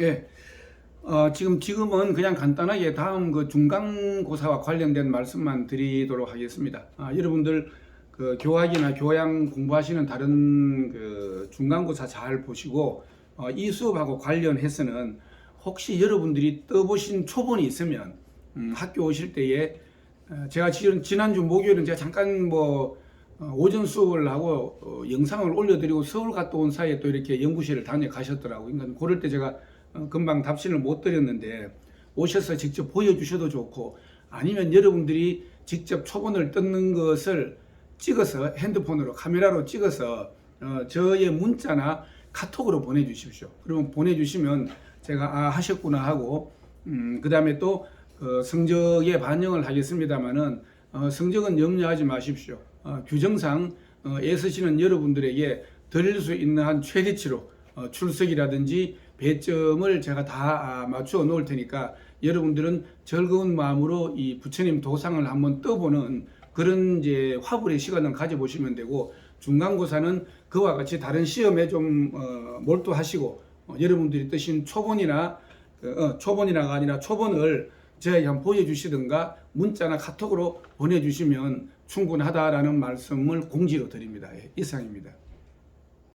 예. 어, 지금 지금은 그냥 간단하게 다음 그 중간고사와 관련된 말씀만 드리도록 하겠습니다. 아, 여러분들 그 교학이나 교양 공부하시는 다른 그 중간고사 잘 보시고 어, 이 수업하고 관련해서는 혹시 여러분들이 떠보신 초본이 있으면 음, 학교 오실 때에 어, 제가 지금 지난주 목요일은 제가 잠깐 뭐 어, 오전 수업을 하고 어, 영상을 올려드리고 서울 갔다 온 사이에 또 이렇게 연구실을 다녀가셨더라고요. 그러니까 그럴 때 제가 어, 금방 답신을 못 드렸는데 오셔서 직접 보여주셔도 좋고 아니면 여러분들이 직접 초본을 뜯는 것을 찍어서 핸드폰으로 카메라로 찍어서 어, 저의 문자나 카톡으로 보내주십시오. 그러면 보내주시면 제가 아 하셨구나 하고 음, 그 다음에 또 어, 성적에 반영을 하겠습니다만은 어, 성적은 염려하지 마십시오. 어, 규정상 어, 애쓰시는 여러분들에게 드릴 수 있는 한 최대치로 어, 출석이라든지 배점을 제가 다 아, 맞추어 놓을 테니까 여러분들은 즐거운 마음으로 이 부처님 도상을 한번 떠보는 그런 이제 화불의 시간을 가져보시면 되고 중간고사는 그와 같이 다른 시험에 좀 어, 몰두하시고 어, 여러분들이 뜨신 초본이나 그, 어, 초본이나가 아니라 초본을 저에게 한번 보여주시든가 문자나 카톡으로 보내주시면 충분하다라는 말씀을 공지로 드립니다. 예, 이상입니다.